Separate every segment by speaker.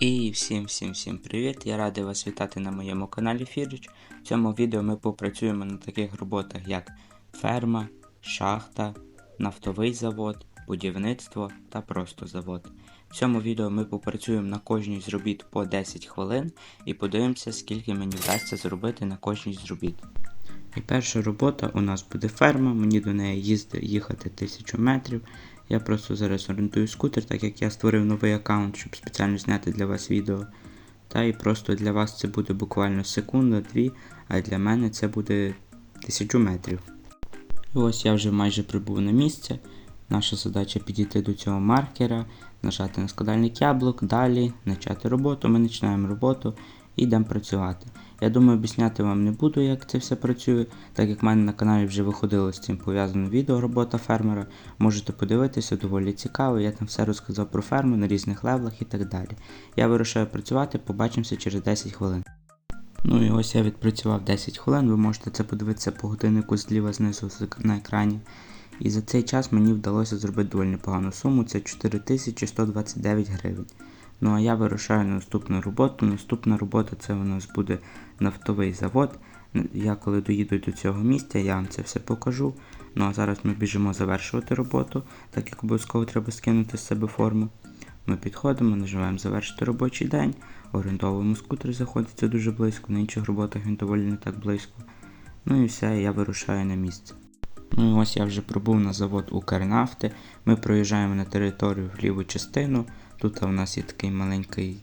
Speaker 1: І всім всім всім привіт! Я радий вас вітати на моєму каналі Фіріч. В цьому відео ми попрацюємо на таких роботах, як ферма, шахта, нафтовий завод, будівництво та просто завод. В цьому відео ми попрацюємо на кожній з робіт по 10 хвилин і подивимося, скільки мені вдасться зробити на кожній з робіт. І перша робота у нас буде ферма, мені до неї їзди, їхати 1000 метрів. Я просто зараз орієнтую скутер, так як я створив новий аккаунт, щоб спеціально зняти для вас відео. Та і просто для вас це буде буквально секунда-дві, а для мене це буде 1000 метрів. І ось я вже майже прибув на місце. Наша задача підійти до цього маркера, нажати на складальник яблук, далі почати роботу. Ми починаємо роботу і йдемо працювати. Я думаю, об'ясняти вам не буду, як це все працює, так як в мене на каналі вже виходило з цим пов'язане відео робота фермера. Можете подивитися, доволі цікаво. Я там все розказав про ферму на різних левелах і так далі. Я вирушаю працювати, побачимося через 10 хвилин. Ну і ось я відпрацював 10 хвилин, ви можете це подивитися по годиннику зліва знизу на екрані. І за цей час мені вдалося зробити доволі непогану суму, це 4129 гривень. Ну а я вирушаю на наступну роботу. Наступна робота це у нас буде нафтовий завод. Я коли доїду до цього місця, я вам це все покажу. Ну а зараз ми біжимо завершувати роботу, так як обов'язково треба скинути з себе форму. Ми підходимо, нажимаємо завершити робочий день, орієнтовуємо скутер, заходиться дуже близько, на інших роботах він доволі не так близько. Ну і все, я вирушаю на місце. Ну і ось я вже пробув на завод Укрнафти. Ми проїжджаємо на територію в ліву частину. Тут у нас є такий маленький,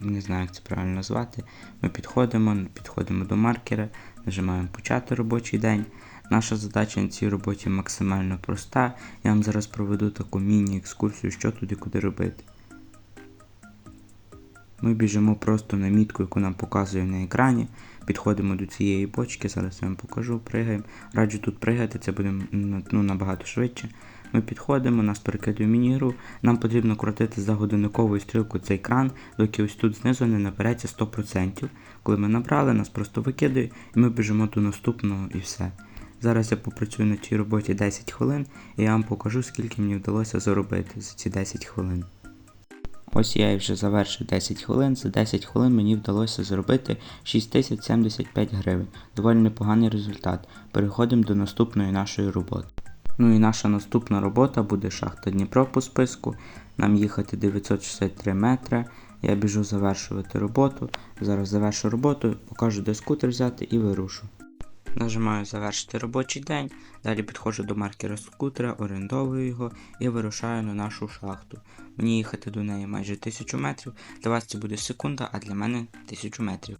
Speaker 1: не знаю, як це правильно назвати. Ми підходимо, підходимо до маркера, нажимаємо почати робочий день. Наша задача на цій роботі максимально проста. Я вам зараз проведу таку міні-екскурсію, що тут і куди робити. Ми біжимо просто на мітку, яку нам показує на екрані. Підходимо до цієї бочки, зараз я вам покажу, пригаємо. Раджу тут пригати, це буде ну, набагато швидше. Ми підходимо, нас перекидує міні-гру. Нам потрібно крутити за годинниковою стрілкою цей кран, доки ось тут знизу не набереться 100%. Коли ми набрали, нас просто викидує і ми біжимо до наступного і все. Зараз я попрацюю на цій роботі 10 хвилин і я вам покажу, скільки мені вдалося заробити за ці 10 хвилин. Ось я вже завершив 10 хвилин. За 10 хвилин мені вдалося зробити 6075 гривень. Доволі непоганий результат. Переходимо до наступної нашої роботи. Ну і наша наступна робота буде шахта Дніпро по списку. Нам їхати 963 метри. Я біжу завершувати роботу. Зараз завершу роботу, покажу, де скутер взяти і вирушу. Нажимаю завершити робочий день, далі підходжу до маркера скутера, орендовую його і вирушаю на нашу шахту. Мені їхати до неї майже 1000 метрів, для вас це буде секунда, а для мене 1000 метрів.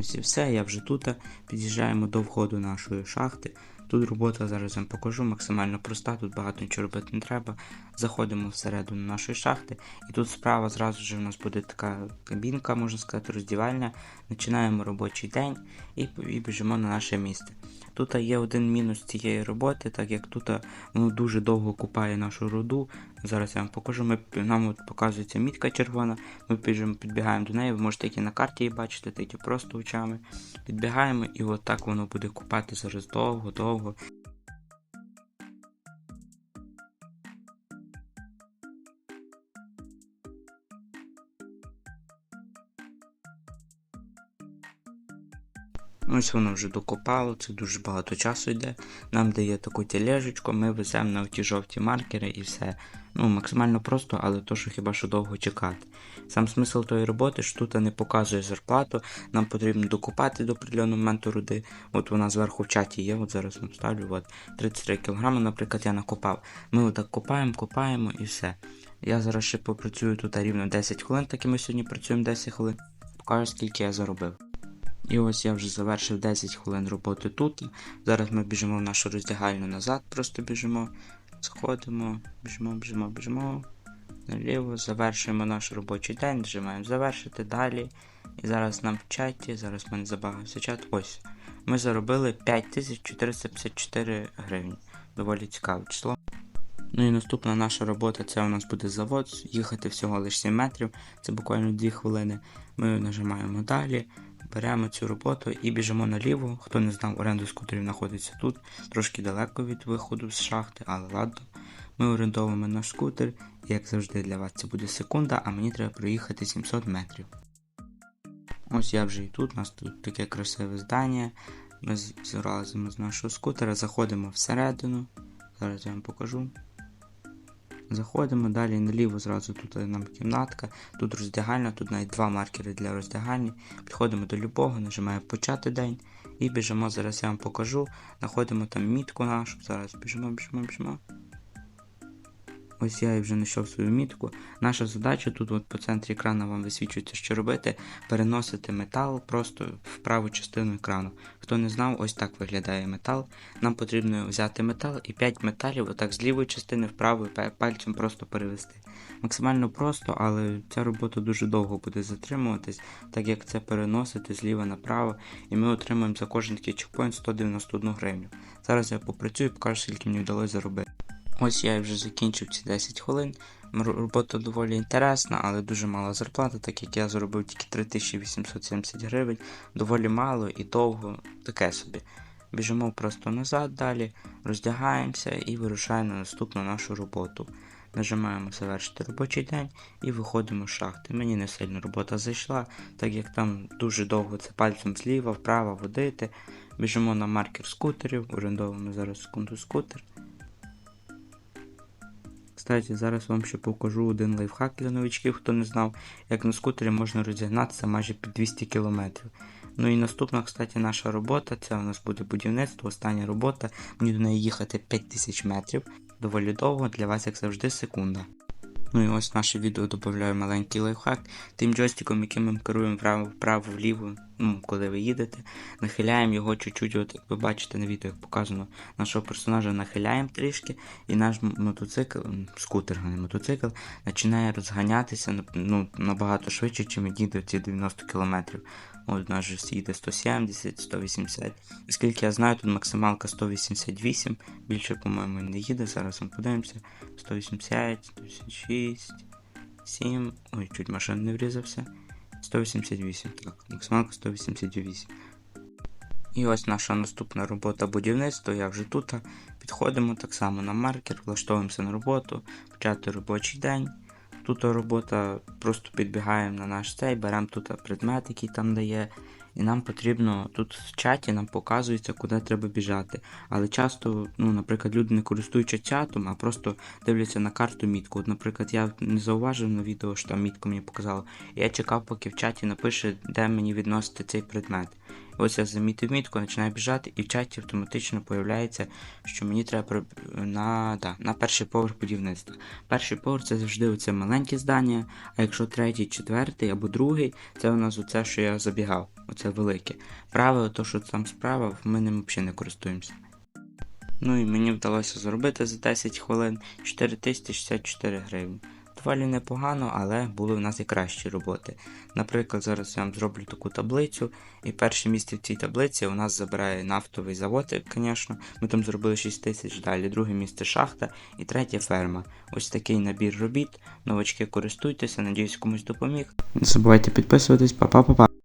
Speaker 1: Ось і все, я вже тут. Під'їжджаємо до входу нашої шахти. Тут робота зараз вам покажу, максимально проста, тут багато нічого робити не треба. Заходимо всередину нашої шахти, і тут справа зразу ж у нас буде така кабінка, можна сказати, роздівальня. Починаємо робочий день і, і біжимо на наше місце. Тут є один мінус цієї роботи, так як тут воно дуже довго купає нашу руду. Зараз я вам покажу. Ми, Нам от показується мітка червона, ми підбігаємо до неї, ви можете і на карті її бачити, так просто очами. Підбігаємо і от так воно буде купати зараз довго-довго. Ось воно вже докопало, це дуже багато часу йде. Нам дає таку тележечку, ми веземо на ті жовті маркери і все. Ну, максимально просто, але то, що хіба що довго чекати. Сам смисл тої роботи, що тут не показує зарплату, нам потрібно докупати до определеного моменту руди. От вона зверху в чаті є, от зараз вам ставлю. от 33 кг, наприклад, я накопав. Ми отак копаємо, копаємо і все. Я зараз ще попрацюю тут рівно 10 хвилин, так і ми сьогодні працюємо 10 хвилин. Покажу, скільки я заробив. І ось я вже завершив 10 хвилин роботи тут. Зараз ми біжимо в нашу роздягальню назад, просто біжимо, сходимо, біжимо, біжимо, біжимо. Наліво, завершуємо наш робочий день, нажимаємо завершити далі. І зараз нам в чаті, зараз в мене забагався чат. Ось. Ми заробили 5454 гривні. Доволі цікаве число. Ну і наступна наша робота це у нас буде завод. Їхати всього лише 7 метрів, це буквально 2 хвилини. Ми нажимаємо далі. Беремо цю роботу і біжимо наліво. Хто не знав, оренду скутерів знаходиться тут, трошки далеко від виходу з шахти, але ладно. Ми орендовуємо наш скутер, і як завжди для вас це буде секунда, а мені треба проїхати 700 метрів. Ось я вже і тут, у нас тут таке красиве здання. Ми зразимо з нашого скутера, заходимо всередину. Зараз я вам покажу. Заходимо далі наліво, зразу тут нам кімнатка, тут роздягальня, тут навіть два маркери для роздягальні. Підходимо до любого, нажимаємо почати день і біжимо. Зараз я вам покажу. Знаходимо там мітку нашу. Зараз біжимо, біжимо, біжимо. Ось я і вже знайшов свою мітку. Наша задача тут от по центрі екрану вам висвічується, що робити. Переносити метал просто в праву частину екрану. Хто не знав, ось так виглядає метал. Нам потрібно взяти метал і 5 металів отак з лівої частини в праву пальцем просто перевести. Максимально просто, але ця робота дуже довго буде затримуватись, так як це переносити зліва направо, і ми отримаємо за кожен такий чекпоінт 191 гривню. Зараз я попрацюю і покажу, скільки мені вдалося заробити. Ось я вже закінчив ці 10 хвилин. Робота доволі інтересна, але дуже мала зарплата, так як я заробив тільки 3870 гривень, доволі мало і довго, таке собі. Біжимо просто назад далі, роздягаємося і вирушаємо на наступну нашу роботу. Нажимаємо завершити робочий день і виходимо з шахти. Мені не сильно робота зайшла, так як там дуже довго це пальцем зліва, вправо водити. Біжимо на маркер скутерів, орендовуємо зараз секунду скутер. Кстати, зараз вам ще покажу один лайфхак для новичків, хто не знав, як на скутері можна розігнатися майже під 200 км. Ну і наступна, кстати, наша робота, це у нас буде будівництво, остання робота. Мені до неї їхати 5000 метрів. Доволі довго, для вас, як завжди, секунда. Ну і ось наше відео додаю маленький лайфхак. Тим джойстиком, яким ми керуємо вправо, вправо, вліво, ну, коли ви їдете, нахиляємо його чуть-чуть, от як ви бачите на відео, як показано, нашого персонажа нахиляємо трішки, і наш мотоцикл, скутер, не мотоцикл, починає розганятися ну, набагато швидше, він їде ці 90 км. От у нас же їде 170, 180. Оскільки я знаю, тут максималка 188, більше, по-моєму, не їде. Зараз ми подивимося. 180, 186, 7. Ой, чуть машин не врізався. 188, так, максималка 188. І ось наша наступна робота будівництво. Я вже тут. Підходимо так само на маркер, влаштовуємося на роботу, почати робочий день. Тут робота, просто підбігаємо на наш цей, беремо тут предмет, який там дає. І нам потрібно тут в чаті нам показується, куди треба біжати. Але часто, ну, наприклад, люди не користуються чатом, а просто дивляться на карту мітку. От, наприклад, я не зауважив на відео, що там мітку мені показало. Я чекав, поки в чаті напише, де мені відносити цей предмет. І ось я замітив мітку, починаю біжати, і в чаті автоматично появляється, що мені треба на, да, на перший поверх будівництва. Перший поверх це завжди оце маленьке здання, а якщо третій, четвертий або другий, це у нас оце, що я забігав, оце велике. Правило, то, що там справа, ми ним взагалі не користуємося. Ну і мені вдалося заробити за 10 хвилин 4064 гривні. Доволі непогано, але були в нас і кращі роботи. Наприклад, зараз я вам зроблю таку таблицю, і перше місце в цій таблиці у нас забирає нафтовий завод, звісно. Ми там зробили 6 тисяч далі, друге місце шахта і третє ферма. Ось такий набір робіт. Новачки користуйтеся, надіюсь, комусь допоміг. Не забувайте підписуватись, па-па-па-па.